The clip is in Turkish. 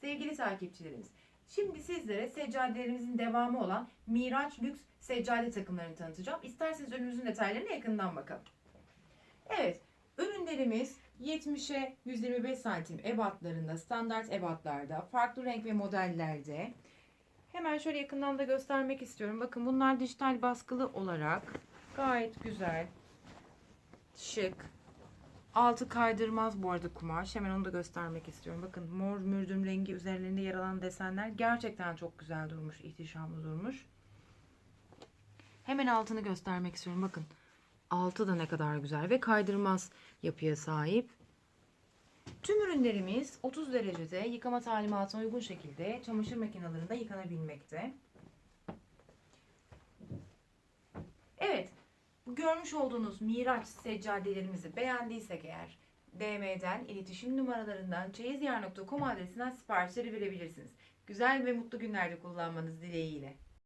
Sevgili takipçilerimiz, şimdi sizlere seccadelerimizin devamı olan Miraç Lüks seccade takımlarını tanıtacağım. İsterseniz ürünümüzün detaylarına yakından bakalım. Evet, ürünlerimiz 70'e 125 santim ebatlarında, standart ebatlarda, farklı renk ve modellerde. Hemen şöyle yakından da göstermek istiyorum. Bakın bunlar dijital baskılı olarak gayet güzel, şık, Altı kaydırmaz bu arada kumaş. Hemen onu da göstermek istiyorum. Bakın mor mürdüm rengi üzerlerinde yer alan desenler gerçekten çok güzel durmuş, ihtişamlı durmuş. Hemen altını göstermek istiyorum. Bakın altı da ne kadar güzel ve kaydırmaz yapıya sahip. Tüm ürünlerimiz 30 derecede yıkama talimatına uygun şekilde çamaşır makinelerinde yıkanabilmekte. Evet, bu görmüş olduğunuz Miraç seccadelerimizi beğendiysek eğer DM'den, iletişim numaralarından, çeyizyar.com adresinden siparişleri verebilirsiniz. Güzel ve mutlu günlerde kullanmanız dileğiyle.